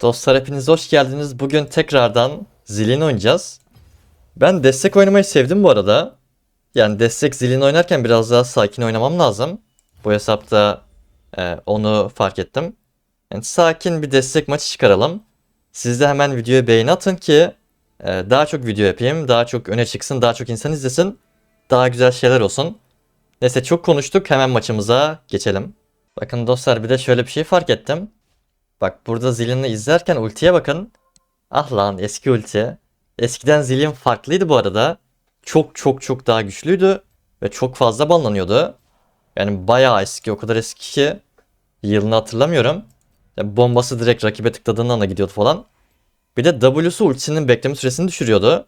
Dostlar hepiniz hoş geldiniz. Bugün tekrardan Zilin oynayacağız. Ben destek oynamayı sevdim bu arada. Yani destek Zilin oynarken biraz daha sakin oynamam lazım. Bu hesapta e, onu fark ettim. Yani sakin bir destek maçı çıkaralım. Siz de hemen videoya beğeni atın ki e, daha çok video yapayım, daha çok öne çıksın, daha çok insan izlesin. Daha güzel şeyler olsun. Neyse çok konuştuk hemen maçımıza geçelim. Bakın dostlar bir de şöyle bir şey fark ettim. Bak burada Zillion'ı izlerken ultiye bakın. Ah lan eski ulti. Eskiden Zillion farklıydı bu arada. Çok çok çok daha güçlüydü. Ve çok fazla banlanıyordu. Yani bayağı eski o kadar eski ki yılını hatırlamıyorum. Yani bombası direkt rakibe tıkladığında anda gidiyordu falan. Bir de W'su ultisinin bekleme süresini düşürüyordu.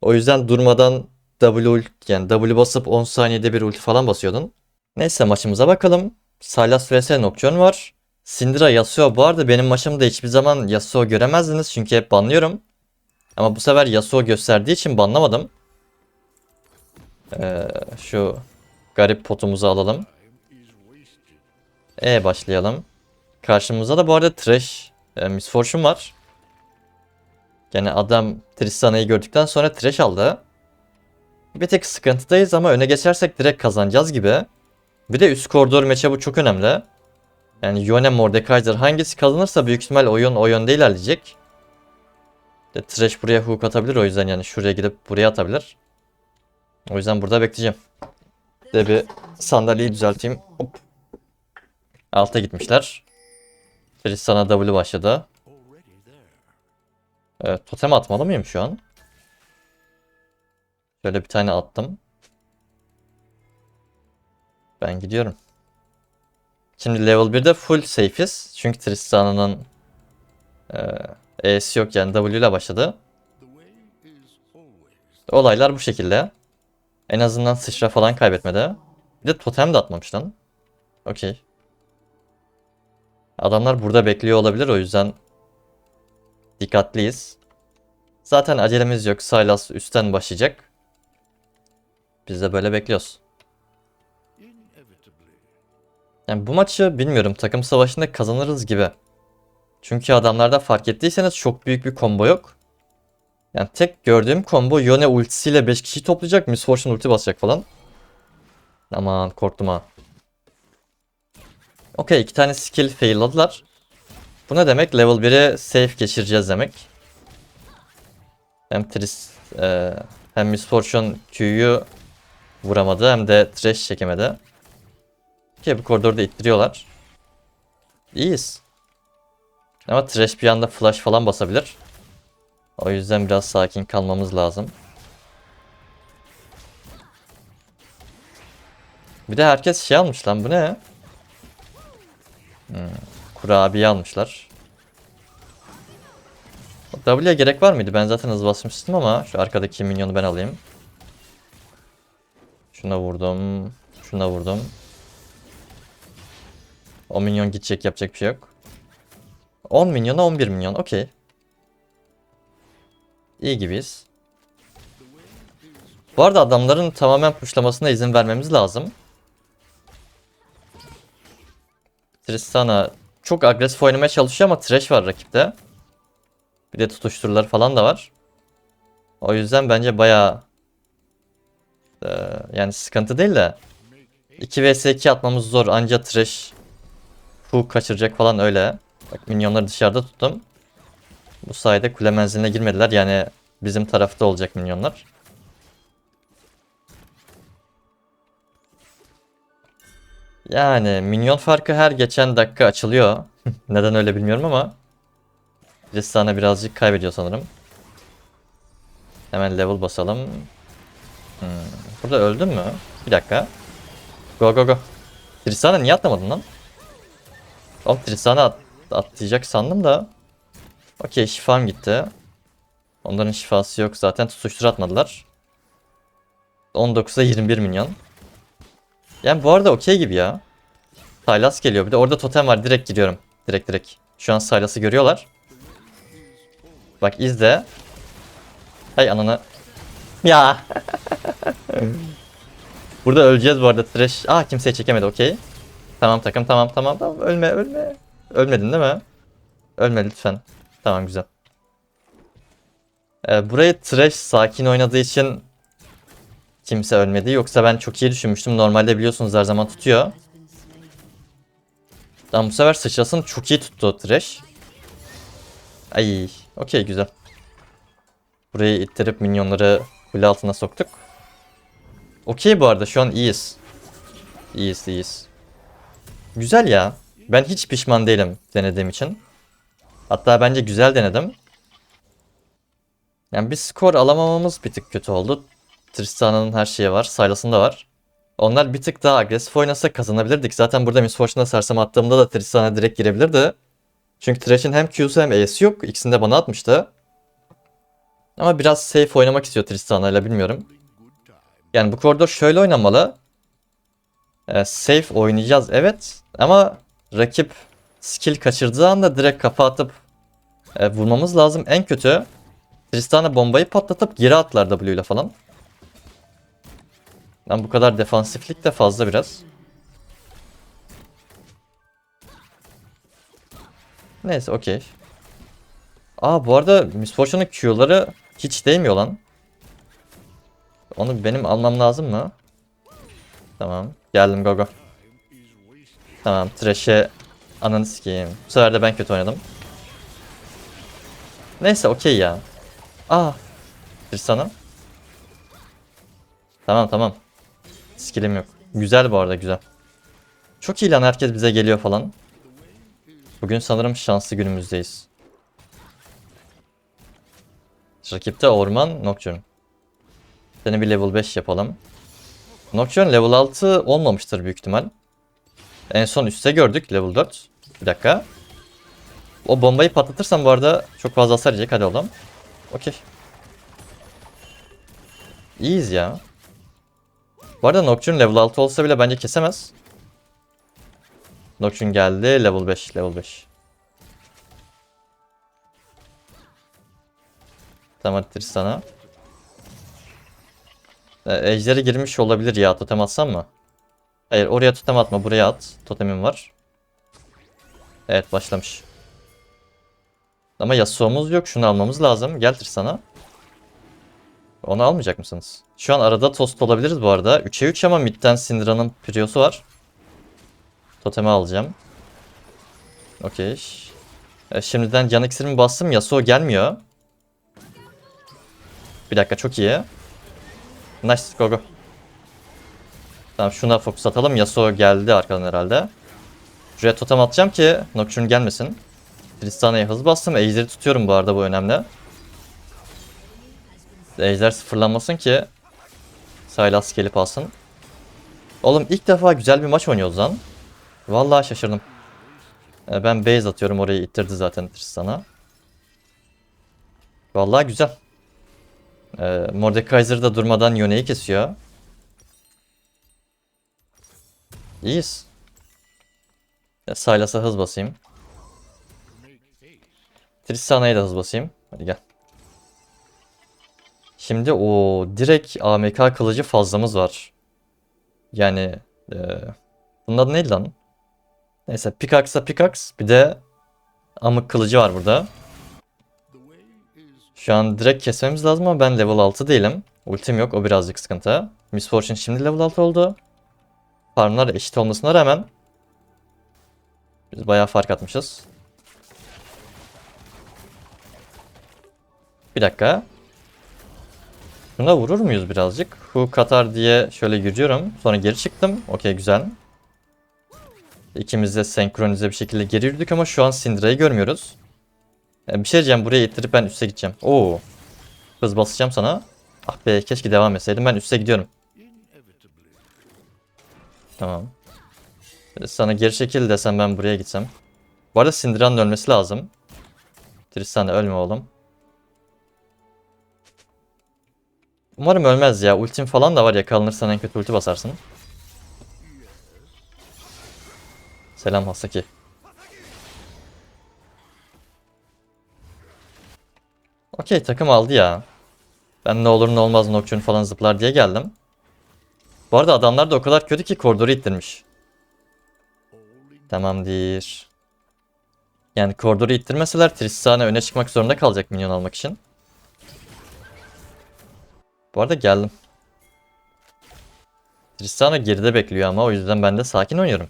O yüzden durmadan W ult yani W basıp 10 saniyede bir ulti falan basıyordun. Neyse maçımıza bakalım. Sylas vs Nocturne var. Syndra Yasuo bu arada benim maçımda hiçbir zaman Yasuo göremezdiniz çünkü hep banlıyorum. Ama bu sefer Yasuo gösterdiği için banlamadım. Ee, şu garip potumuzu alalım. E başlayalım. Karşımızda da bu arada Thresh e, Miss Fortune var. Yani adam Tristana'yı gördükten sonra Thresh aldı. Bir tek sıkıntıdayız ama öne geçersek direkt kazanacağız gibi. Bir de üst koridor matchup'ı çok önemli. Yani Yone Mordekaiser hangisi kazanırsa büyük ihtimal oyun o yönde ilerleyecek. De Thresh buraya hook atabilir o yüzden yani şuraya gidip buraya atabilir. O yüzden burada bekleyeceğim. De bir sandalyeyi düzelteyim. Hop. Alta gitmişler. Tristan'a W başladı. Evet, totem atmalı mıyım şu an? Şöyle bir tane attım. Ben gidiyorum. Şimdi level 1'de full safe'iz. Çünkü Tristana'nın e, E'si yok yani W ile başladı. Olaylar bu şekilde. En azından sıçra falan kaybetmedi. Bir de totem de atmamış lan. Okey. Adamlar burada bekliyor olabilir o yüzden dikkatliyiz. Zaten acelemiz yok. Sylas üstten başlayacak. Biz de böyle bekliyoruz. Yani bu maçı bilmiyorum takım savaşında kazanırız gibi. Çünkü adamlarda fark ettiyseniz çok büyük bir combo yok. Yani tek gördüğüm combo Yone ultisiyle 5 kişi toplayacak. Miss Fortune ulti basacak falan. Aman korktum ha. Okey iki tane skill failladılar. Bu ne demek? Level 1'e safe geçireceğiz demek. Hem Tris e, hem Miss Fortune Q'yu vuramadı hem de Thresh çekemedi. Okey bu koridorda ittiriyorlar. İyiyiz. Ama Thresh bir anda flash falan basabilir. O yüzden biraz sakin kalmamız lazım. Bir de herkes şey almış lan bu ne? Hmm, kurabiye almışlar. W'ye gerek var mıydı? Ben zaten hız basmıştım ama şu arkadaki minyonu ben alayım. Şuna vurdum. Şuna vurdum. O minyon gidecek yapacak bir şey yok. 10 milyona 11 milyon okey. İyi gibiyiz. Bu arada adamların tamamen pushlamasına izin vermemiz lazım. Tristana çok agresif oynamaya çalışıyor ama Thresh var rakipte. Bir de tutuşturular falan da var. O yüzden bence bayağı e, yani sıkıntı değil de 2 vs 2 atmamız zor. Anca Thresh hook kaçıracak falan öyle. Bak minyonları dışarıda tuttum. Bu sayede kule menziline girmediler. Yani bizim tarafta olacak minyonlar. Yani minyon farkı her geçen dakika açılıyor. Neden öyle bilmiyorum ama. Tristana birazcık kaybediyor sanırım. Hemen level basalım. Hmm. Burada öldün mü? Bir dakika. Go go go. Tristana niye atlamadın lan? Oğlum Tristana at atlayacak sandım da. Okey şifam gitti. Onların şifası yok zaten tutuştur atmadılar. 19'a 21 milyon. Yani bu arada okey gibi ya. Sylas geliyor. Bir de orada totem var. Direkt gidiyorum. Direkt direkt. Şu an Sylas'ı görüyorlar. Bak izle. Hay ananı. Ya. Burada öleceğiz bu arada. Thresh. Aa kimseye çekemedi. Okey. Tamam takım tamam tamam tamam. Ölme ölme. Ölmedin değil mi? Ölme lütfen. Tamam güzel. Ee, burayı Trash sakin oynadığı için kimse ölmedi. Yoksa ben çok iyi düşünmüştüm. Normalde biliyorsunuz her zaman tutuyor. Tamam bu sefer sıçrasını çok iyi tuttu Trash. Ay, okey güzel. Burayı ittirip minyonları kule altına soktuk. Okey bu arada şu an iyiyiz. İyiyiz iyiyiz. Güzel ya. Ben hiç pişman değilim denediğim için. Hatta bence güzel denedim. Yani bir skor alamamamız bir tık kötü oldu. Tristana'nın her şeyi var. Sylas'ın da var. Onlar bir tık daha agresif oynasa kazanabilirdik. Zaten burada Miss Fortune'a sersem attığımda da Tristana direkt girebilirdi. Çünkü Thresh'in hem Q'su hem E'si yok. İkisini de bana atmıştı. Ama biraz safe oynamak istiyor Tristana ile bilmiyorum. Yani bu koridor şöyle oynamalı. Ee, safe oynayacağız evet. Ama rakip skill kaçırdığı anda direkt kafa atıp e, vurmamız lazım. En kötü Tristana bombayı patlatıp geri atlar W ile falan. Ben bu kadar defansiflik de fazla biraz. Neyse okey. Aa bu arada Miss Fortune'ın Q'ları hiç değmiyor lan. Onu benim almam lazım mı? Tamam. Geldim go go. Tamam. Thresh'e ananı sikeyim. Bu sefer de ben kötü oynadım. Neyse okey ya. Aa. Tristana. Tamam tamam. Skillim yok. Güzel bu arada güzel. Çok iyi lan herkes bize geliyor falan. Bugün sanırım şanslı günümüzdeyiz. Rakipte Orman, Nocturne. Seni bir level 5 yapalım. Nocturne level 6 olmamıştır büyük ihtimal. En son üstte gördük level 4. Bir dakika. O bombayı patlatırsam bu arada çok fazla hasar yiyecek. Hadi oğlum. Okey. İyiyiz ya. Bu arada Nocturne level 6 olsa bile bence kesemez. Nocturne geldi. Level 5. Level 5. Tamam hadi Tristan'a. Ee, Ejderi girmiş olabilir ya. Totem atsam mı? Hayır oraya totem atma. Buraya at. Totemim var. Evet başlamış. Ama Yasuo'muz yok. Şunu almamız lazım. Gel Tristan'a. Onu almayacak mısınız? Şu an arada tost olabiliriz bu arada. 3'e 3 ama midden Syndra'nın Prio'su var. Totemi alacağım. Okey. E, şimdiden can iksirimi bastım. Yasuo gelmiyor. Bir dakika çok iyi. Nice go go. Tamam şuna fokus atalım. Yasuo geldi arkadan herhalde. Şuraya totem atacağım ki Nocturne gelmesin. Tristana'ya hız bastım. Ejder'i tutuyorum bu arada bu önemli. Ejder sıfırlanmasın ki Sylas gelip alsın. Oğlum ilk defa güzel bir maç oynuyoruz lan. Vallahi şaşırdım. Ee, Ben base atıyorum orayı ittirdi zaten Tristan'a. Vallahi güzel. Ee, Mordekaiser da durmadan Yone'yi kesiyor. İyiyiz. Ya, Sylas'a hız basayım. Tristana'ya da hız basayım. Hadi gel. Şimdi o direkt AMK kılıcı fazlamız var. Yani e, bunun adı neydi lan? Neyse pickaxe'a pickaxe bir de amık kılıcı var burada. Şu an direkt kesmemiz lazım ama ben level 6 değilim. Ultim yok o birazcık sıkıntı. Miss Fortune şimdi level 6 oldu. Farmlar eşit olmasına rağmen biz bayağı fark atmışız. Bir dakika. Şuna vurur muyuz birazcık? Hu Katar diye şöyle yürüyorum. Sonra geri çıktım. Okey güzel. İkimiz de senkronize bir şekilde geri yürüdük ama şu an Syndra'yı görmüyoruz. Bir şey diyeceğim buraya ittirip ben üste gideceğim. Oo. Hız basacağım sana. Ah be keşke devam etseydim. Ben üste gidiyorum. Tamam. Sana geri çekil desem ben buraya gitsem. Bu arada Syndra'nın ölmesi lazım. Tristan da ölme oğlum. Umarım ölmez ya. Ultim falan da var yakalanırsan en kötü ulti basarsın. Selam Hasaki. Okey takım aldı ya. Ben ne olur ne olmaz Nocturne falan zıplar diye geldim. Bu arada adamlar da o kadar kötü ki koridoru ittirmiş. Tamamdır. Yani koridoru ittirmeseler Tristana öne çıkmak zorunda kalacak minyon almak için. Bu arada geldim. Tristana geride bekliyor ama o yüzden ben de sakin oynuyorum.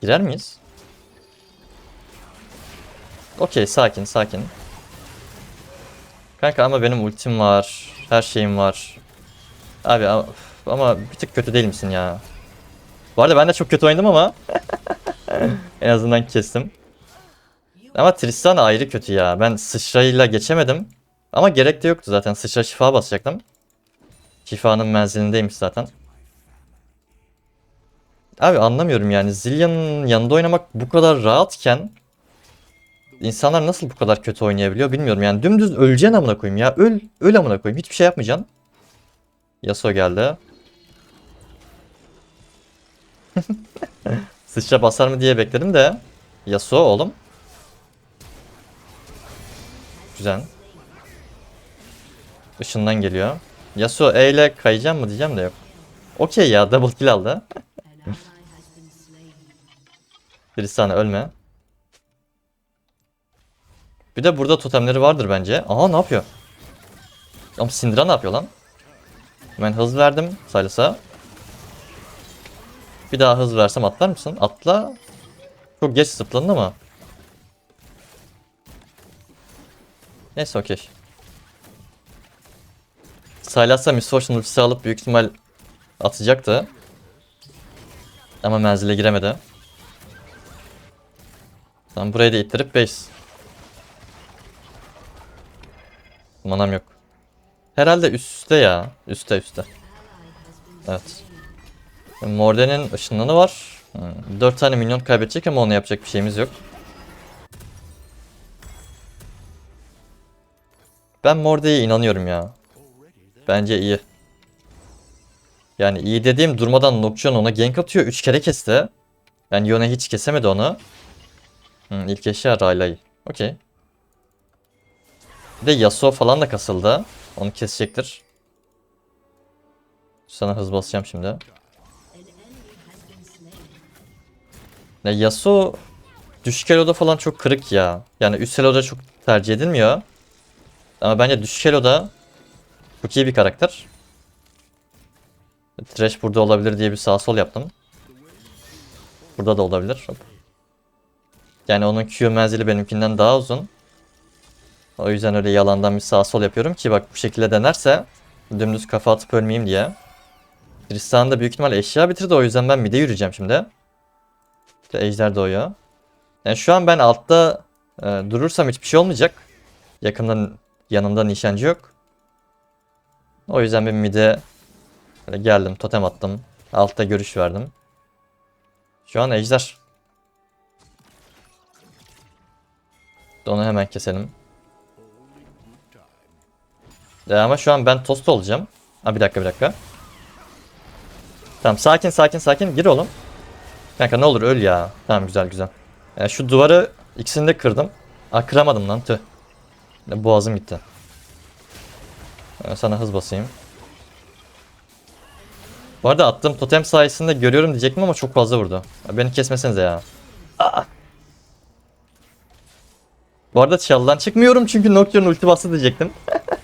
Girer miyiz? Okey sakin sakin. Kanka ama benim ultim var. Her şeyim var. Abi ama, bir tık kötü değil misin ya? Bu arada ben de çok kötü oynadım ama. en azından kestim. Ama Tristan ayrı kötü ya. Ben sıçrayla geçemedim. Ama gerek de yoktu zaten. Sıçra şifa basacaktım. Şifanın menzilindeymiş zaten. Abi anlamıyorum yani. Zillion'ın yanında oynamak bu kadar rahatken insanlar nasıl bu kadar kötü oynayabiliyor bilmiyorum. Yani dümdüz öleceksin amına koyayım ya. Öl, öl amına koyayım. Hiçbir şey yapmayacaksın. Yasuo geldi. Sıçra basar mı diye bekledim de. Yasuo oğlum. Güzel. Işından geliyor. Yasuo E ile kayacağım mı diyeceğim de yok. Okey ya double kill aldı. Tristana ölme. Bir de burada totemleri vardır bence. Aha ne yapıyor? Ama Syndra ne yapıyor lan? Hemen hız verdim Silas'a. Bir daha hız versem atlar mısın? Atla. Çok geç zıpladın ama. Neyse okey. Silas'a Miss Fortune ultisi alıp büyük ihtimal atacaktı. Ama menzile giremedi. Tamam burayı da ittirip base. Manam yok. Herhalde üstte ya. Üstte üstte. Evet. Morden'in ışınlanı var. 4 tane minyon kaybedecek ama ona yapacak bir şeyimiz yok. Ben Morde'ye inanıyorum ya. Bence iyi. Yani iyi dediğim durmadan Nocturne ona gank atıyor. 3 kere kesti. Yani Yone hiç kesemedi onu. Hı, ilk eşya Raylay. Okey. Bir de Yasuo falan da kasıldı. Onu kesecektir. Sana hız basacağım şimdi. Ya Yasuo düşük eloda falan çok kırık ya. Yani üst eloda çok tercih edilmiyor. Ama bence düşük eloda çok iyi bir karakter. Trash burada olabilir diye bir sağ sol yaptım. Burada da olabilir. Yani onun Q menzili benimkinden daha uzun. O yüzden öyle yalandan bir sağ sol yapıyorum ki bak bu şekilde denerse dümdüz kafa atıp ölmeyeyim diye. Tristan da büyük ihtimal eşya bitirdi o yüzden ben mid'e yürüyeceğim şimdi. İşte ejder doğuyor. Yani şu an ben altta e, durursam hiçbir şey olmayacak. Yakından yanımda nişancı yok. O yüzden ben mid'e geldim totem attım. Altta görüş verdim. Şu an ejder. Onu hemen keselim. Ya ama şu an ben tost olacağım. Ha bir dakika bir dakika. Tamam sakin sakin sakin gir oğlum. Kanka ne olur öl ya. Tamam güzel güzel. Yani şu duvarı ikisini de kırdım. Aa kıramadım lan tüh. Boğazım gitti. Ben sana hız basayım. Bu arada attığım totem sayesinde görüyorum diyecektim ama çok fazla vurdu. Beni kesmesenize ya. Aa. Bu arada çaldan çıkmıyorum çünkü Nocturne ulti bastı diyecektim.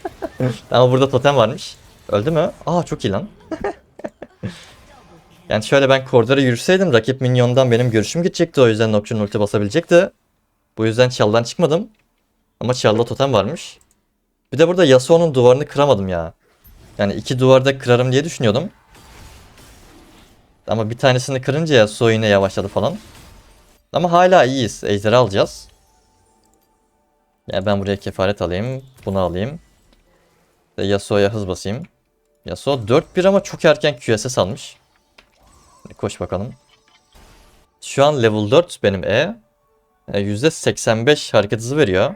Ama burada totem varmış. Öldü mü? Aa çok iyi lan. yani şöyle ben koridora yürüseydim rakip minyondan benim görüşüm gidecekti. O yüzden Nocturne ulti basabilecekti. Bu yüzden çaldan çıkmadım. Ama çalda totem varmış. Bir de burada Yasuo'nun duvarını kıramadım ya. Yani iki duvarda kırarım diye düşünüyordum. Ama bir tanesini kırınca Yasuo yine yavaşladı falan. Ama hala iyiyiz. Ejder'i alacağız. Yani ben buraya kefaret alayım. Bunu alayım. Yasuo'ya hız basayım. Yasuo 4-1 ama çok erken QSS almış. Koş bakalım. Şu an level 4 benim E. E, %85 hareket hızı veriyor.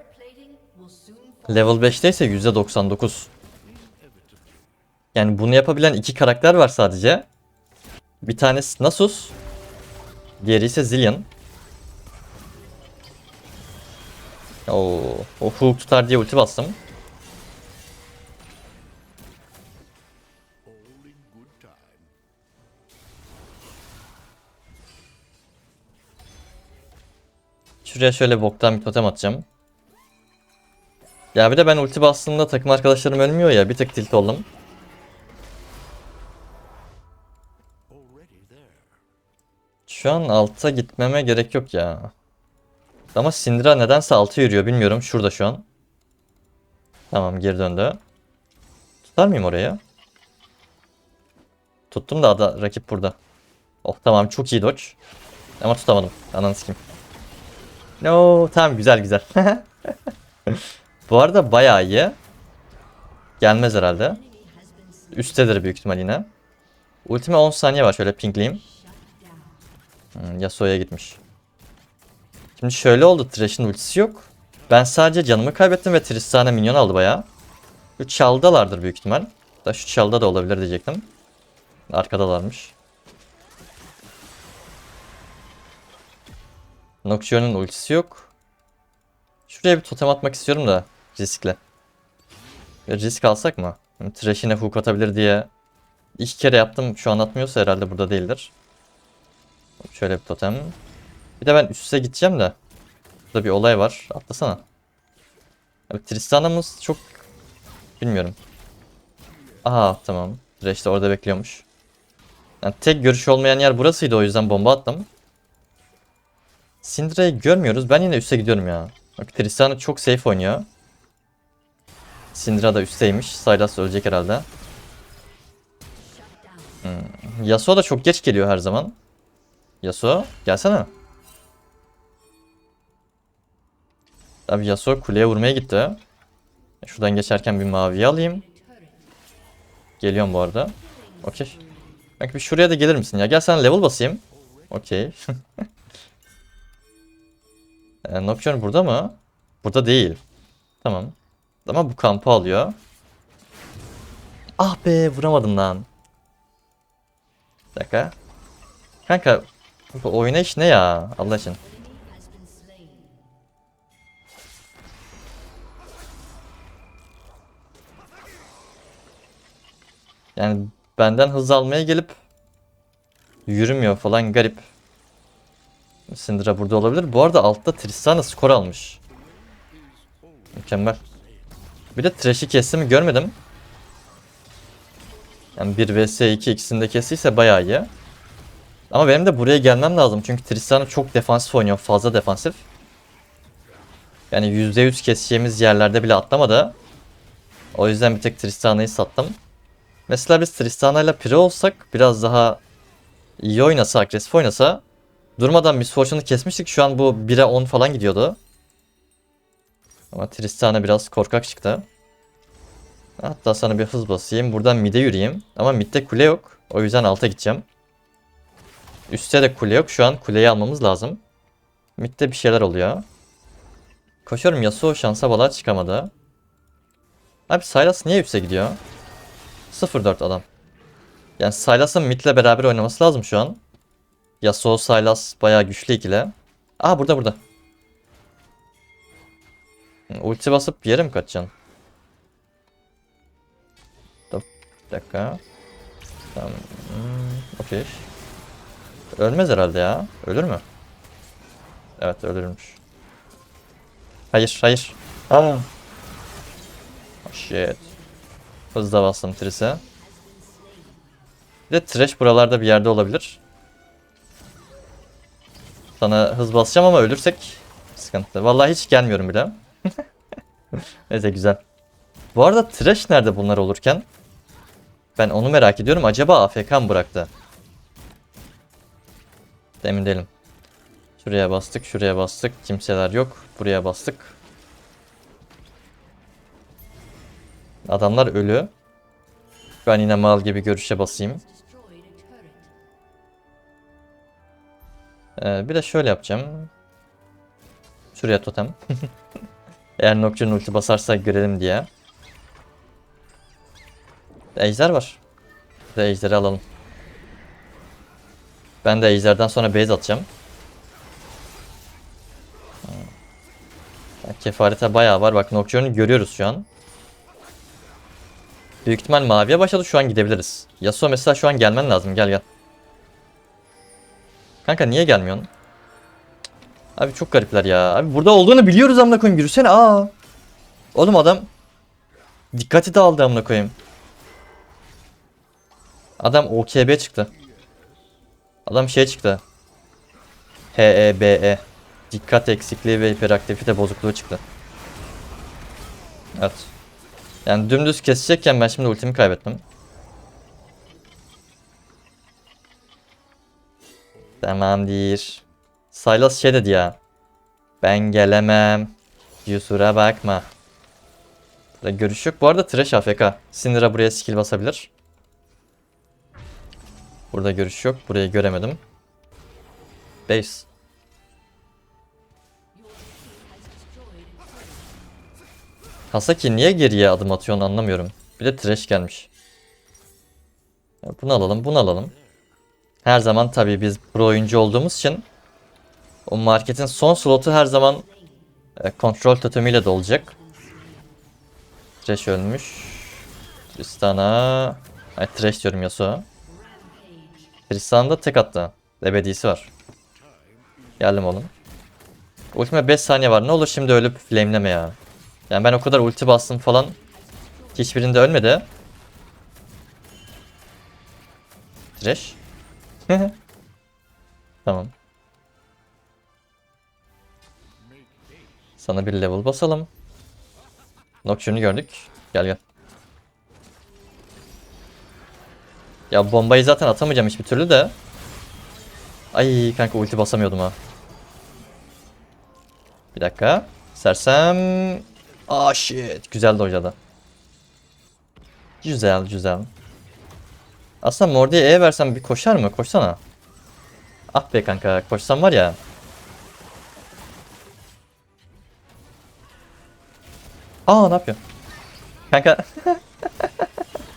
Level 5'te ise %99. Yani bunu yapabilen iki karakter var sadece. Bir tanesi Nasus. Diğeri ise Zillion. Oo, o hook tutar diye ulti bastım. Şuraya şöyle boktan bir totem atacağım. Ya bir de ben ulti bastığımda takım arkadaşlarım ölmüyor ya bir tık tilt oldum. Şu an alta gitmeme gerek yok ya. Ama Syndra nedense alta yürüyor bilmiyorum. Şurada şu an. Tamam geri döndü. Tutar mıyım oraya? Tuttum da ada, rakip burada. Oh tamam çok iyi dodge. Ama tutamadım. Ananı sikeyim. No tamam güzel güzel. Bu arada bayağı iyi. Gelmez herhalde. Üsttedir büyük ihtimal yine. Ultime 10 saniye var şöyle pingleyeyim. Hmm, Yasuo'ya gitmiş. Şimdi şöyle oldu Thresh'in ultisi yok. Ben sadece canımı kaybettim ve Tristana minyon aldı bayağı. Şu çaldalardır büyük ihtimal. Da şu çalda da olabilir diyecektim. Arkadalarmış. Nocturne'un ultisi yok. Şuraya bir totem atmak istiyorum da riskle. Bir risk alsak mı? Hani Thresh'ine hook atabilir diye iki kere yaptım. Şu an atmıyorsa herhalde burada değildir. Şöyle bir totem. Bir de ben üste gideceğim de. Burada bir olay var. Atlasana. Abi Tristana'mız çok bilmiyorum. Aha tamam. Thresh de orada bekliyormuş. Yani tek görüş olmayan yer burasıydı o yüzden bomba attım. Syndra'yı görmüyoruz. Ben yine üste gidiyorum ya. Bak Tristana çok safe oynuyor. Syndra da üstteymiş. Sylas ölecek herhalde. Hmm. Yasuo da çok geç geliyor her zaman. Yasuo gelsene. Abi Yasuo kuleye vurmaya gitti. Şuradan geçerken bir maviyi alayım. Geliyorum bu arada. Okey. Belki bir şuraya da gelir misin ya? Gel sen level basayım. Okey. e, Nocturne burada mı? Burada değil. Tamam. Ama bu kampı alıyor. Ah be vuramadım lan. Bir dakika. Kanka bu oynayış ne ya Allah için. Yani benden hız almaya gelip yürümüyor falan garip. Syndra burada olabilir. Bu arada altta Tristana skor almış. Mükemmel. Bir de Thresh'i kesti mi görmedim. Yani 1 vs 2 ikisini de kestiyse bayağı iyi. Ama benim de buraya gelmem lazım. Çünkü Tristana çok defansif oynuyor. Fazla defansif. Yani %100 keseceğimiz yerlerde bile atlamadı. O yüzden bir tek Tristana'yı sattım. Mesela biz Tristana ile Pire olsak biraz daha iyi oynasa, agresif oynasa durmadan Miss kesmiştik. Şu an bu 1'e 10 falan gidiyordu. Ama Tristana biraz korkak çıktı. Hatta sana bir hız basayım. Buradan mid'e yürüyeyim. Ama mid'de kule yok. O yüzden alta gideceğim. Üste de kule yok. Şu an kuleyi almamız lazım. Mid'de bir şeyler oluyor. Koşuyorum Yasuo şansa bala çıkamadı. Abi Sylas niye üste gidiyor? 0-4 adam. Yani Sylas'ın mid'le beraber oynaması lazım şu an. Yasuo Sylas bayağı güçlü ikili. Aa burada burada. Ulti basıp bir yere mi kaçacaksın? Dur, Bir dakika. Tamam. Hmm, Okey. Ölmez herhalde ya. Ölür mü? Evet ölürmüş. Hayır hayır. Aa. Oh, shit. Hızla bastım Tris'e. Bir de Thresh buralarda bir yerde olabilir. Sana hız basacağım ama ölürsek sıkıntı. Vallahi hiç gelmiyorum bile. Neyse güzel. Bu arada Thresh nerede bunlar olurken? Ben onu merak ediyorum. Acaba AFK mı bıraktı? Emin değilim. Şuraya bastık, şuraya bastık. Kimseler yok. Buraya bastık. Adamlar ölü. Ben yine mal gibi görüşe basayım. Ee, bir de şöyle yapacağım. Şuraya totem. Eğer Nocturne ulti basarsa görelim diye. Ejder var. Bir de ejderi alalım. Ben de ejderden sonra base atacağım. Ha, Kefarete bayağı var. Bak Nocturne'u görüyoruz şu an. Büyük ihtimal maviye başladı. Şu an gidebiliriz. Yasuo mesela şu an gelmen lazım. Gel gel. Kanka niye gelmiyorsun? Abi çok garipler ya. Abi burada olduğunu biliyoruz amına koyayım. Yürüsene aa. Oğlum adam dikkati dağıldı amına koyayım. Adam OKB çıktı. Adam şey çıktı. HEBE. Dikkat eksikliği ve hiperaktivite bozukluğu çıktı. Evet. Yani dümdüz kesecekken ben şimdi ultimi kaybettim. Tamamdır. Silas şey dedi ya. Ben gelemem. Yusur'a bakma. Burada görüş yok. Bu arada Thresh AFK. Syndra buraya skill basabilir. Burada görüş yok. Burayı göremedim. Base. Hasaki niye geriye adım atıyorsun anlamıyorum. Bir de Thresh gelmiş. Bunu alalım, bunu alalım. Her zaman tabii biz pro oyuncu olduğumuz için o marketin son slotu her zaman e, kontrol totemiyle de olacak. Thresh ölmüş. Tristan'a... Ay Thresh diyorum Yasuo. Tristan'da tek attı. Ebedisi var. Geldim oğlum. Ultime 5 saniye var. Ne olur şimdi ölüp flameleme ya. Yani ben o kadar ulti bastım falan. Hiçbirinde ölmedi. Thresh. tamam. Sana bir level basalım. Nocturne'ü gördük. Gel gel. Ya bombayı zaten atamayacağım hiçbir türlü de. Ay kanka ulti basamıyordum ha. Bir dakika. Sersem. Ah shit. Güzel dojada. Güzel güzel. Aslında Mordi'ye E versem bir koşar mı? Koşsana. Ah be kanka koşsam var ya. Aa ne yapıyor? Kanka.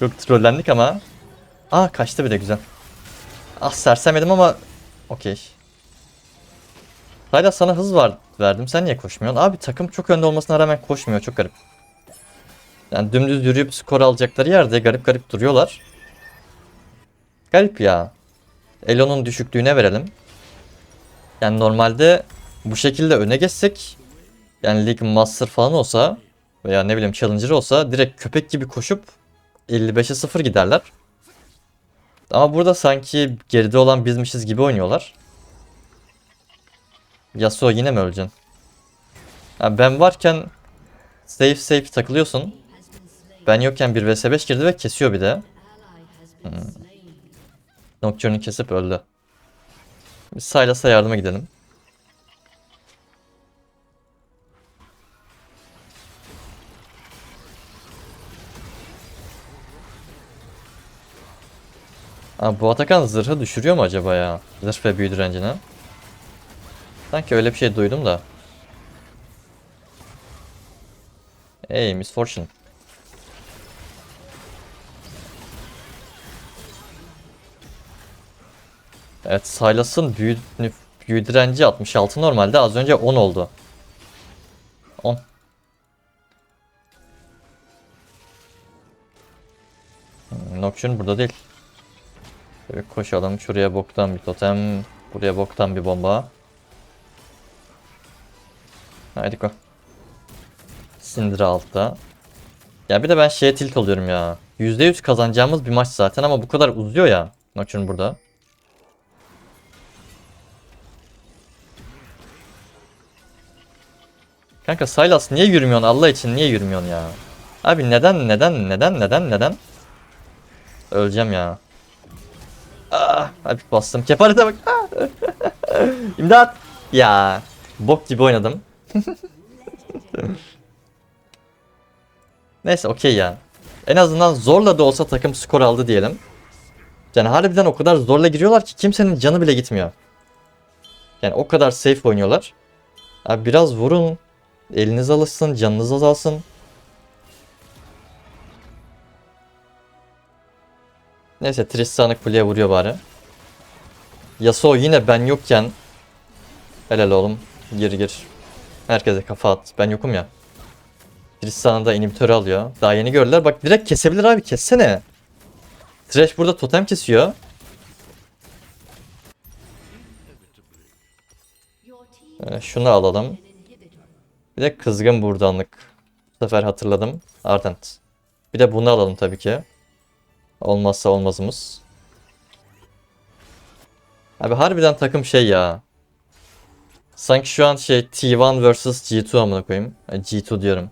Yok trollendik ama. Aa kaçtı bir de güzel. Ah sersemedim ama okey. Hala sana hız var verdim. Sen niye koşmuyorsun? Abi takım çok önde olmasına rağmen koşmuyor. Çok garip. Yani dümdüz yürüyüp skor alacakları yerde garip garip duruyorlar. Garip ya. Elo'nun düşüklüğüne verelim. Yani normalde bu şekilde öne geçsek yani League Master falan olsa veya ne bileyim Challenger olsa direkt köpek gibi koşup 55'e 0 giderler. Ama burada sanki geride olan bizmişiz gibi oynuyorlar. Yasuo yine mi öleceksin? Ha, ben varken safe safe takılıyorsun. Ben yokken bir vs 5 girdi ve kesiyor bir de. Hmm. Nocturne'u kesip öldü. Biz Sylas'a yardıma gidelim. Aa, bu Atakan zırhı düşürüyor mu acaba ya? Zırh ve büyü direncini. Sanki öyle bir şey duydum da. Hey Miss Fortune. Evet Sylas'ın büyü, büyü direnci 66 normalde az önce 10 oldu. 10. Hmm, Nocturne burada değil. Şöyle koşalım şuraya boktan bir totem. Buraya boktan bir bomba. Haydi go. Syndra altta. Ya bir de ben şeye tilt oluyorum ya. %100 kazanacağımız bir maç zaten ama bu kadar uzuyor ya. Nocturne burada. Kanka Sylas niye yürümüyorsun Allah için niye yürümüyorsun ya? Abi neden neden neden neden neden? Öleceğim ya. Ah, abi bastım. Kefarete bak. Ah. İmdat. Ya. Bok gibi oynadım. Neyse okey ya. En azından zorla da olsa takım skor aldı diyelim. Yani harbiden o kadar zorla giriyorlar ki kimsenin canı bile gitmiyor. Yani o kadar safe oynuyorlar. Abi biraz vurun. Eliniz alışsın, canınız azalsın. Neyse Tristan'ı kuleye vuruyor bari. Yasuo yine ben yokken Helal oğlum. Gir gir. Herkese kafa at. Ben yokum ya. Tristan'ı da inhibitörü alıyor. Daha yeni gördüler. Bak direkt kesebilir abi. Kessene. Thresh burada totem kesiyor. Ee, şunu alalım. Bir de kızgın buradanlık. Bu sefer hatırladım. Ardent. Bir de bunu alalım tabii ki. Olmazsa olmazımız. Abi harbiden takım şey ya. Sanki şu an şey T1 vs G2 amına koyayım. Ay, G2 diyorum.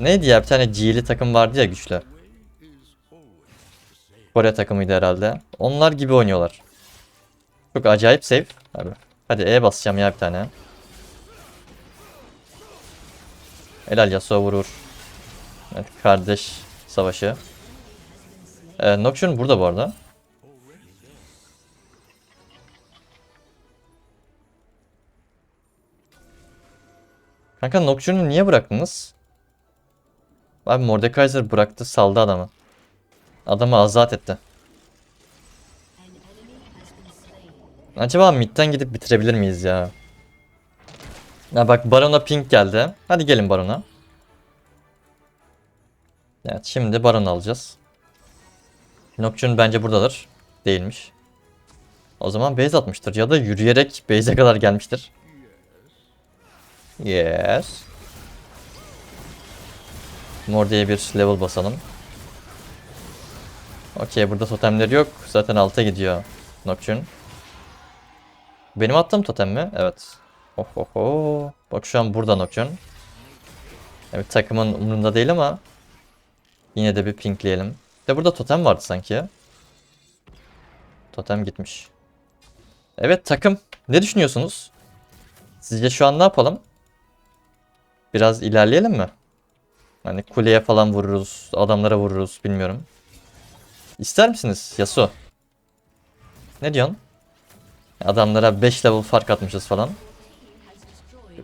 Neydi ya bir tane G'li takım vardı ya güçlü. Kore takımıydı herhalde. Onlar gibi oynuyorlar. Çok acayip safe. Abi. Hadi E basacağım ya bir tane. Helal Yasuo vurur. Evet kardeş savaşı. Ee, Nocturne burada bu arada. Kanka Nocturne'u niye bıraktınız? Abi Mordekaiser bıraktı saldı adamı. Adamı azat etti. Acaba midden gidip bitirebilir miyiz ya? Ya bak Baron'a pink geldi. Hadi gelin Baron'a. Evet şimdi Baron alacağız. Nocturne bence buradadır. Değilmiş. O zaman base atmıştır ya da yürüyerek base'e kadar gelmiştir. Yes. Mordi'ye bir level basalım. Okey burada totemleri yok. Zaten alta gidiyor Nocturne. Benim attığım totem mi? Evet. Oh oh oh. Bak şu an burada Nocturne. Evet takımın umurunda değil ama yine de bir pinkleyelim. De burada totem vardı sanki. Totem gitmiş. Evet takım. Ne düşünüyorsunuz? Sizce şu an ne yapalım? Biraz ilerleyelim mi? Hani kuleye falan vururuz, adamlara vururuz bilmiyorum. İster misiniz Yasuo? Ne diyorsun? Adamlara 5 level fark atmışız falan.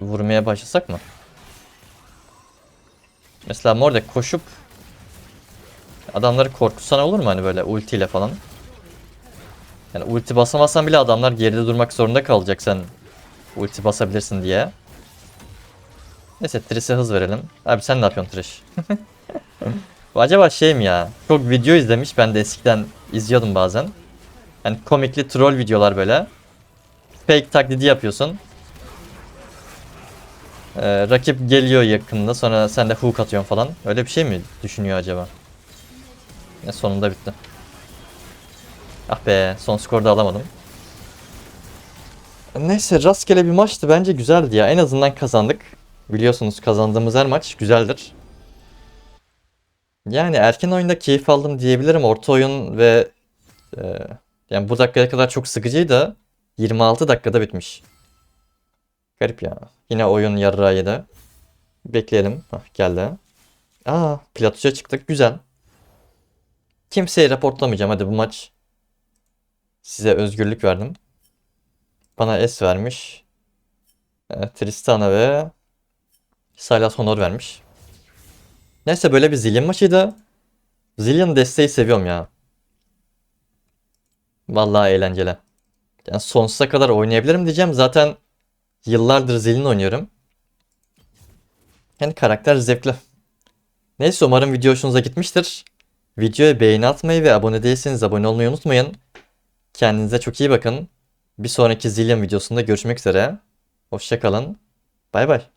Vurmaya başlasak mı? Mesela Mordek koşup adamları korkutsan olur mu hani böyle ultiyle falan? Yani ulti basamazsan bile adamlar geride durmak zorunda kalacak sen ulti basabilirsin diye. Neyse Trish'e hız verelim. Abi sen ne yapıyorsun Trish? Bu acaba şey mi ya? Çok video izlemiş. Ben de eskiden izliyordum bazen. Yani komikli troll videolar böyle. Fake taklidi yapıyorsun. Ee, rakip geliyor yakında sonra sen de hook atıyorsun falan. Öyle bir şey mi düşünüyor acaba? Ya sonunda bitti. Ah be son skoru da alamadım. Neyse rastgele bir maçtı bence güzeldi ya. En azından kazandık. Biliyorsunuz kazandığımız her maç güzeldir. Yani erken oyunda keyif aldım diyebilirim. Orta oyun ve e, yani bu dakikaya kadar çok sıkıcıydı. 26 dakikada bitmiş. Garip ya. Yine oyun yarrağı yedi. Bekleyelim. Hah, geldi. Aa, platoya çıktık. Güzel. Kimseye raportlamayacağım. Hadi bu maç size özgürlük verdim. Bana S vermiş. E, Tristana ve Silas Honor vermiş. Neyse böyle bir Zillion maçıydı. Zillion desteği seviyorum ya. Vallahi eğlenceli. Yani sonsuza kadar oynayabilirim diyeceğim. Zaten yıllardır Zillion oynuyorum. Yani karakter zevkli. Neyse umarım video hoşunuza gitmiştir. Videoya beğeni atmayı ve abone değilseniz abone olmayı unutmayın. Kendinize çok iyi bakın. Bir sonraki Zillion videosunda görüşmek üzere. Hoşçakalın. Bay bay.